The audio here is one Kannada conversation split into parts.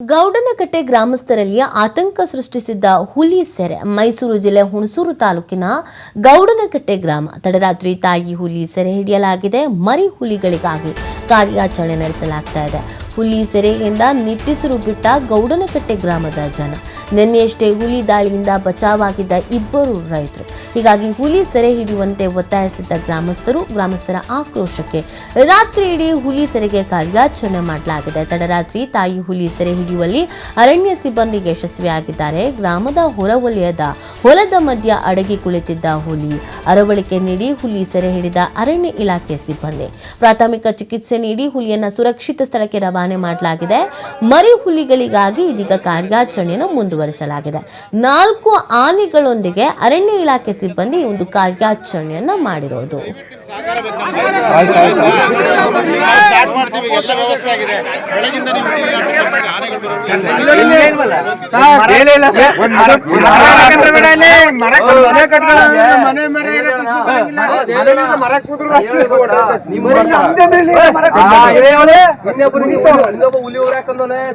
ಗೌಡನಕಟ್ಟೆ ಗ್ರಾಮಸ್ಥರಲ್ಲಿ ಆತಂಕ ಸೃಷ್ಟಿಸಿದ್ದ ಹುಲಿ ಸೆರೆ ಮೈಸೂರು ಜಿಲ್ಲೆ ಹುಣಸೂರು ತಾಲೂಕಿನ ಗೌಡನಕಟ್ಟೆ ಗ್ರಾಮ. ತಡರಾತ್ರಿ ತಾಯಿ ಹುಲಿ ಸೆರೆ ಹಿಡಿಯಲಾಗಿದೆ. ಮರಿ ಹುಲಿಗಳಿಗಾಗಿ ಕಾರ್ಯಾಚರಣೆ ನಡೆಸಲಾಗ್ತಾ ಇದೆ. ಹುಲಿ ಸೆರೆಯಿಂದ ನಿಟ್ಟಿಸಿರು ಬಿಟ್ಟ ಗೌಡನಕಟ್ಟೆ ಗ್ರಾಮದ ಜನ. ನಿನ್ನೆಯಷ್ಟೇ ಹುಲಿ ದಾಳಿಯಿಂದ ಬಚಾವಾಗಿದ್ದ ಇಬ್ಬರು ರೈತರು. ಹೀಗಾಗಿ ಹುಲಿ ಸೆರೆ ಹಿಡಿಯುವಂತೆ ಒತ್ತಾಯಿಸಿದ್ದ ಗ್ರಾಮಸ್ಥರು ಗ್ರಾಮಸ್ಥರ ಆಕ್ರೋಶಕ್ಕೆ ರಾತ್ರಿ ಇಡೀ ಹುಲಿ ಸೆರೆಗೆ ಕಾರ್ಯಾಚರಣೆ ಮಾಡಲಾಗಿದೆ. ತಡರಾತ್ರಿ ತಾಯಿ ಹುಲಿ ಸೆರೆ ಹಿಡಿಯುವಲ್ಲಿ ಅರಣ್ಯ ಸಿಬ್ಬಂದಿ ಯಶಸ್ವಿಯಾಗಿದ್ದಾರೆ. ಗ್ರಾಮದ ಹೊರವಲಯದ ಹೊಲದ ಮಧ್ಯ ಅಡಗಿ ಕುಳಿತಿದ್ದ ಹುಲಿ. ಅರವಳಿಕೆ ನೀಡಿ ಹುಲಿ ಸೆರೆ ಹಿಡಿದ ಅರಣ್ಯ ಇಲಾಖೆ ಸಿಬ್ಬಂದಿ. ಪ್ರಾಥಮಿಕ ಚಿಕಿತ್ಸೆ ನೀಡಿ ಹುಲಿಯನ್ನ ಸುರಕ್ಷಿತ ಸ್ಥಳಕ್ಕೆ ರವಾನೆ ಮಾಡಲಾಗಿದೆ. ಮರಿ ಹುಲಿಗಳಿಗಾಗಿ ಇದೀಗ ಕಾರ್ಯಾಚರಣೆಯನ್ನು ಮುಂದುವರಿಸಲಾಗಿದೆ. ನಾಲ್ಕು ಆನೆಗಳೊಂದಿಗೆ ಅರಣ್ಯ ಇಲಾಖೆ ಸಿಬ್ಬಂದಿ ಒಂದು ಕಾರ್ಯಾಚರಣೆಯನ್ನ ಮಾಡಿರೋದು.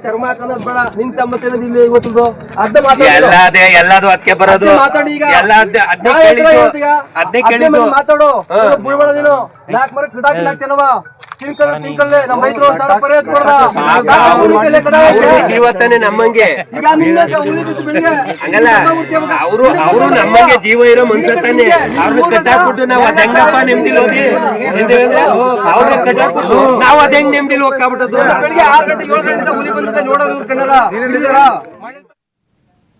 ಚರ್ಮ ಹಾಕೊಂಡ್ ಬೇಡ. ನಿನ್ ತಮ್ಮತ್ತೇನ ಇಲ್ಲಿ ಇವತ್ತು ಅರ್ಧ ಎಲ್ಲದೇ ಎಲ್ಲದು ಅದಕ್ಕೆ ಬರೋದು. ಮಾತಾಡಿ ಈಗ. ಎಲ್ಲ ಅದ್ನೇ ಅದ್ನೇ ಕೇಳಿದ್ದು ಕೇಳಿದ್ದು. ಮಾತಾಡು. ಬುಳ್ಬೇಡ ನೀನು. ನಾಲ್ಕು ಮರ ಹಾಕ್ತೇನವ ಕೊಡ್ದ ನಮ್ಮಂಗೆ. ಹಂಗಲ್ಲ. ಅವರು ಅವರು ನಮ್ಮಂಗೆ ಜೀವ ಇರೋ ಮನ್ಸತ್ತಾನೆ ತಾನೆ. ಅವ್ರನ್ನ ಕಟ್ಟಾಕ್ಬಿಟ್ಟು ನಾವ್ ಅದ್ ಹೆಂಗಪ್ಪ ನೆಮ್ಮದಿಲ್ ಹೋಗಿ? ಅವ್ರನ್ನ ಕಟ್ಟಾಕ್ಬಿಟ್ಟು ನಾವು ಅದ್ ಹೆಂಗ್ ನೆಮ್ಮದಿಲ್ ಹೋಗ್ಕಾಬಿಟ್ಟದು ಬೆಳಿಗ್ಗೆ ಆರು ಗಂಟೆ ಏಳು ಗಂಟೆ ಹುಲಿ ಬಂದಿದ್ದ ನೋಡೋರು ಕಣ್ಣಲ್ಲ.